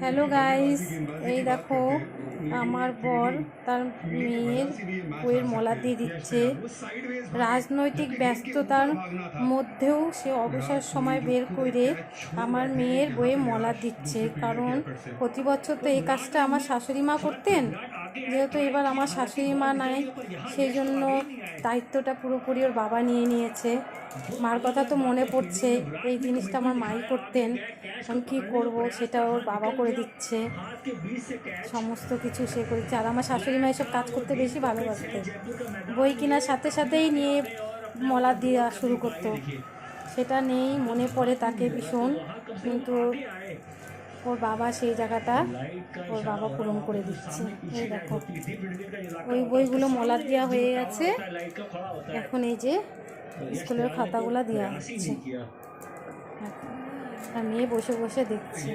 Hello guys এই দেখো, আমার বর তার মেয়ের বইয়ের মলা দিয়ে দিচ্ছে। রাজনৈতিক ব্যস্ততার মধ্যেও সে অবসর সময় বের করে আমার মেয়ের বইয়ে মলা দিচ্ছে। কারণ প্রতি বছর তো এই কাজটা আমার শাশুড়ি মা করতেন। যেহেতু এবার আমার শাশুড়ি মা নাই সেই জন্য দায়িত্বটা পুরোপুরি ওর বাবা নিয়ে নিয়েছে। মার কথা তো মনে পড়ছে, এই জিনিসটা আমার মাই করতেন, এখন কী করব সেটা ওর বাবা করে দিচ্ছে। সমস্ত কিছু সে করেছে। আর আমার শাশুড়ি মা এসব কাজ করতে বেশি ভালোবাসতেন। বই কেনার সাথে সাথেই নিয়ে মলা দেওয়া শুরু করতো। সেটা নেই, মনে পড়ে তাকে ভীষণ। কিন্তু ওর বাবা সেই জায়গাটা ওর বাবা পূরণ করে দিচ্ছে। এই দেখো। ওই বইগুলো মলার দেওয়া হয়ে গেছে। এখন এই যে স্কুলের খাতাগুলো দেওয়া হচ্ছে। আর মেয়ে বসে বসে দেখছে।